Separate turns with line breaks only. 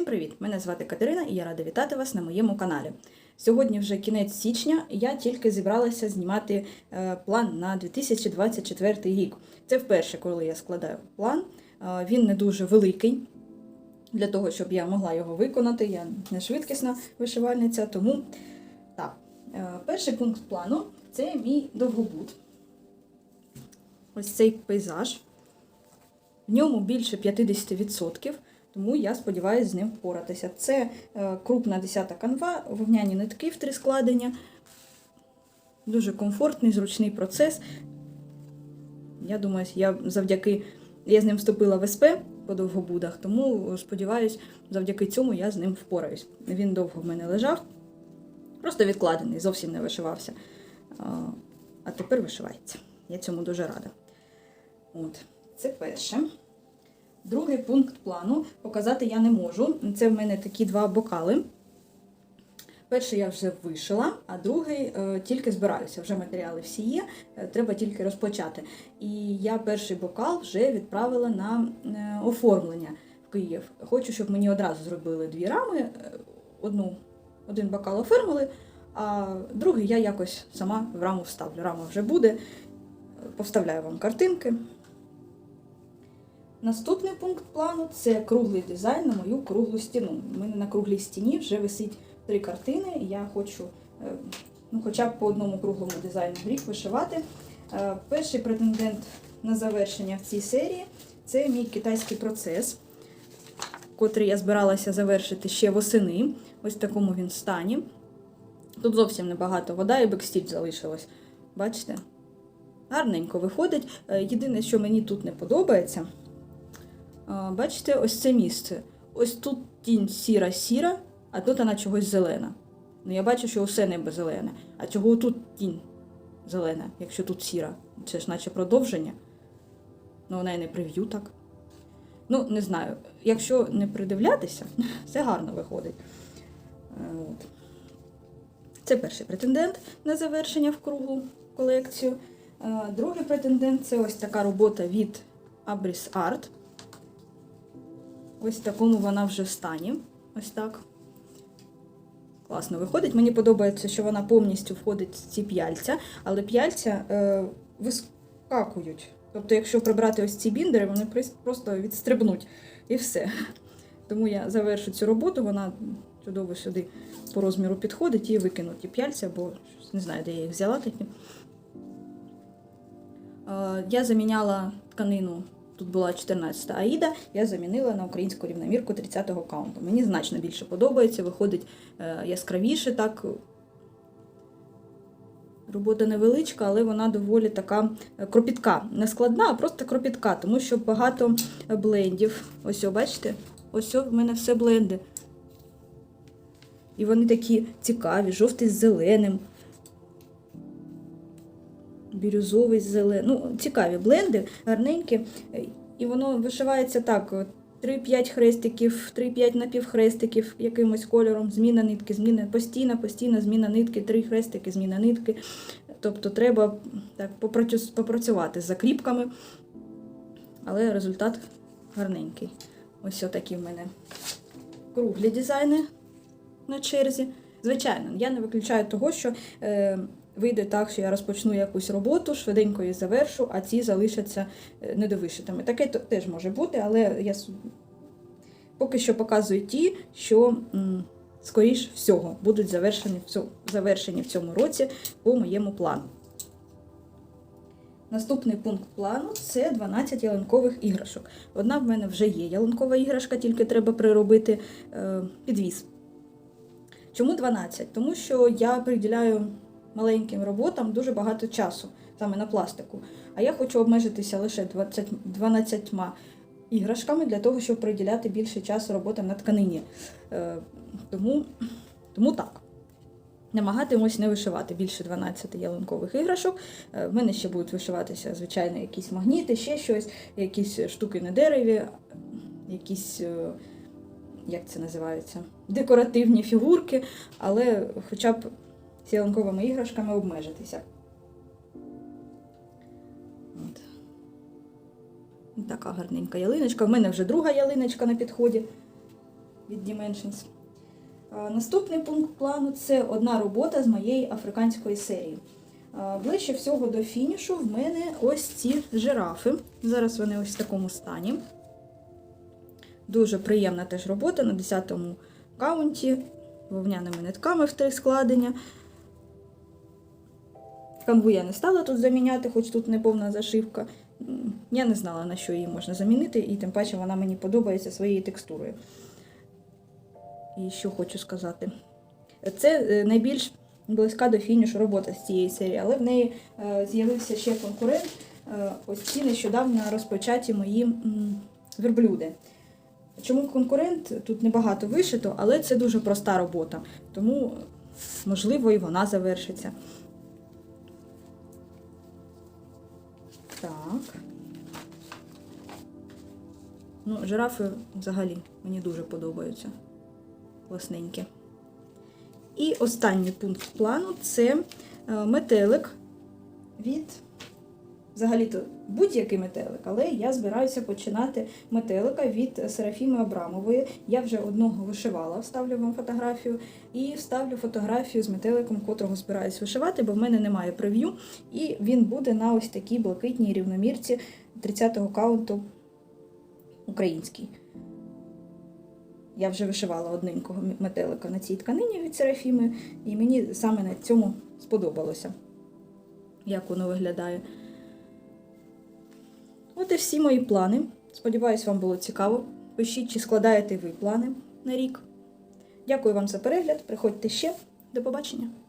Привіт! Мене звати Катерина і я рада вітати вас на моєму каналі. Сьогодні вже кінець січня, і я тільки зібралася знімати е, план на 2024 рік. Це вперше, коли я складаю план. Е, Він не дуже великий для того, щоб я могла його виконати. Я не швидкісна вишивальниця, тому так. Е, Перший пункт плану це мій довгобуд. Ось цей пейзаж. В ньому більше 50%, тому я сподіваюся з ним впоратися. Це е, крупна 10 канва, вовняні нитки в три складення. Дуже комфортний, зручний процес. Я думаю, я завдяки я з ним вступила в СП по довгобудах, тому сподіваюся, завдяки цьому я з ним впораюсь. Він довго в мене лежав, просто відкладений, зовсім не вишивався. А, тепер вишивається. Я цьому дуже рада. От, це перше. Другий пункт плану показати я не можу. Це в мене такі два бокали. Перший я вже вишила, а другий е, тільки збираюся. Вже матеріали всі є, е, треба тільки розпочати. І я перший бокал вже відправила на е, оформлення в Київ. Хочу, щоб мені одразу зробили дві рами. Одну, один бокал оформили, а другий я якось сама в раму вставлю. Рама вже буде. Повставляю вам картинки. Наступний пункт плану це круглий дизайн на мою круглу стіну. У мене на круглій стіні вже висить три картини, я хочу е, ну, хоча б по одному круглому дизайну в рік вишивати. Е, Перший претендент на завершення в цій серії це мій китайський процес, котрий я збиралася завершити ще восени. Ось в такому він стані. Тут зовсім небагато вода і бекстіч залишилось. Бачите? Гарненько виходить. Е, Єдине, що мені тут не подобається, Бачите, ось це місце. Ось тут тінь сіра-сіра, а тут вона чогось зелена. Ну, я бачу, що усе небо зелене. А чого тут тінь зелена, якщо тут сіра? Це ж наче продовження. Ну, вона і не прев'ю так. Ну, не знаю. Якщо не придивлятися, все гарно виходить. Е. Це перший претендент на завершення в круглу колекцію. Е, Другий претендент це ось така робота від Abris Art. Ось в такому вона вже в стані. Ось так. Класно виходить. Мені подобається, що вона повністю входить в ці п'яльця, але п'яльця е, вискакують. Тобто, якщо прибрати ось ці біндери, вони просто відстрибнуть і все. Тому я завершу цю роботу, вона чудово сюди по розміру підходить і викину ті п'яльця, бо не знаю, де я їх взяла такі. Е, Я заміняла тканину, тут була 14-та Аїда, я замінила на українську рівномірку 30-го каунту. Мені значно більше подобається, виходить е, яскравіше так. Робота невеличка, але вона доволі така е, кропітка. Не складна, а просто кропітка, тому що багато блендів. Ось, бачите? Ось в мене все бленди. І вони такі цікаві, жовтий з зеленим бірюзовий з зеленим. Ну, цікаві бленди, гарненькі. І воно вишивається так: 3-5 хрестиків, 3-5 напівхрестиків якимось кольором, зміна нитки, зміна постійна, постійна зміна нитки, 3 хрестики, зміна нитки. Тобто треба так попрацювати з закріпками, але результат гарненький. Ось такі в мене круглі дизайни на черзі. Звичайно, я не виключаю того, що е, вийде так, що я розпочну якусь роботу, швиденько її завершу, а ці залишаться е, недовишитими. Таке теж може бути, але я поки що показую ті, що, скоріш всього, будуть завершені завершені в цьому році по моєму плану. Наступний пункт плану це 12 ялинкових іграшок. Одна в мене вже є ялинкова іграшка, тільки треба приробити е, підвіз. Чому 12? Тому що я приділяю маленьким роботам дуже багато часу, саме на пластику. А я хочу обмежитися лише 20, 12 іграшками для того, щоб приділяти більше часу роботам на тканині. Е, тому, тому так. Намагатимусь не вишивати більше 12 ялинкових іграшок. Е, В мене ще будуть вишиватися, звичайно, якісь магніти, ще щось, якісь штуки на дереві, якісь, е, як це називається, декоративні фігурки, але хоча б з ялинковими іграшками обмежитися. От. Така гарненька ялиночка. У мене вже друга ялиночка на підході. від Dimensions. Наступний пункт плану це одна робота з моєї африканської серії. Ближче всього до фінішу в мене ось ці жирафи. Зараз вони ось в такому стані. Дуже приємна теж робота на 10-му каунті, вовняними нитками в три складення. Канву я не стала тут заміняти, хоч тут не повна зашивка. Я не знала, на що її можна замінити, і тим паче вона мені подобається своєю текстурою. І що хочу сказати. Це е, найбільш близька до фінішу робота з цієї серії, але в неї е, з'явився ще конкурент. Е, ось ці нещодавно розпочаті мої верблюди. Чому конкурент? Тут небагато вишито, але це дуже проста робота, тому можливо і вона завершиться. Так. Ну, жирафи взагалі мені дуже подобаються. Класненькі. І останній пункт плану це е, метелик від. Взагалі-то будь-який метелик, але я збираюся починати метелика від Серафіми Абрамової. Я вже одного вишивала, вставлю вам фотографію, і вставлю фотографію з метеликом, котрого збираюсь вишивати, бо в мене немає прев'ю, і він буде на ось такій блакитній рівномірці 30-го каунту український. Я вже вишивала одненького метелика на цій тканині від Серафіми, і мені саме на цьому сподобалося, як воно виглядає. От всі мої плани. Сподіваюсь, вам було цікаво. Пишіть, чи складаєте ви плани на рік. Дякую вам за перегляд. Приходьте ще. До побачення!